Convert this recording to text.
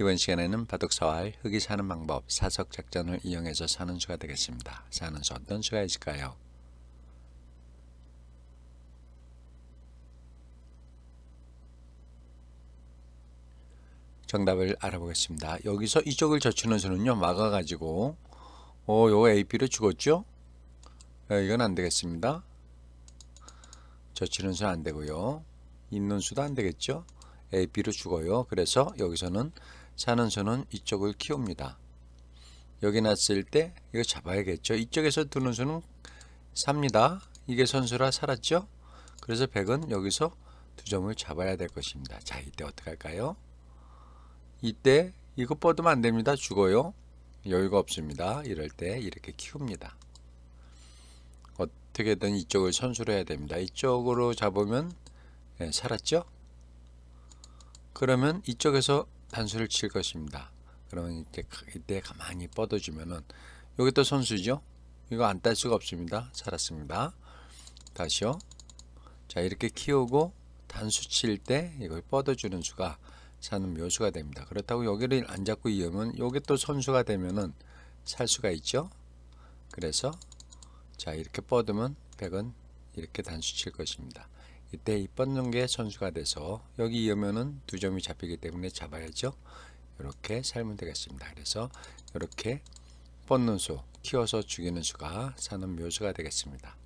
이번 시간에는 바둑사활 흙이 사는 방법 사석 작전을 이용해서 사는 수가 되겠습니다. 사는 수 어떤 수가 있을까요? 정답을 알아보겠습니다. 여기서 이쪽을 젖히는 수는요 막아가지고 어 요거 AP로 죽었죠? 에, 이건 안 되겠습니다. 젖히는 수는 안 되고요. 있는 수도 안 되겠죠? AB로 죽어요. 그래서 여기서는 사는 수는 이쪽을 키웁니다. 여기 났을 때 이거 잡아야겠죠. 이쪽에서 두는 수는 삽니다. 이게 선수라 살았죠. 그래서 100은 여기서 두 점을 잡아야 될 것입니다. 자 이때 어떻게 할까요? 이때 이거 뻗으면 안 됩니다. 죽어요. 여유가 없습니다. 이럴 때 이렇게 키웁니다. 어떻게든 이쪽을 선수로 해야 됩니다. 이쪽으로 잡으면 예, 살았죠? 그러면 이쪽에서 단수를 칠 것입니다. 그러면 이때, 이때 가만히 뻗어주면은 여기 또 선수죠? 이거 안 딸 수가 없습니다. 살았습니다. 다시요. 자 이렇게 키우고 단수 칠 때 이걸 뻗어주는 수가 사는 묘수가 됩니다. 그렇다고 여기를 안 잡고 이으면 여기 또 선수가 되면은 살 수가 있죠. 그래서 자 이렇게 뻗으면 100은 이렇게 단수 칠 것입니다. 이때 이 뻗는 게 선수가 돼서 여기 이으면은 두 점이 잡히기 때문에 잡아야죠. 이렇게 살면 되겠습니다. 그래서 이렇게 뻗는 수, 키워서 죽이는 수가 사는 묘수가 되겠습니다.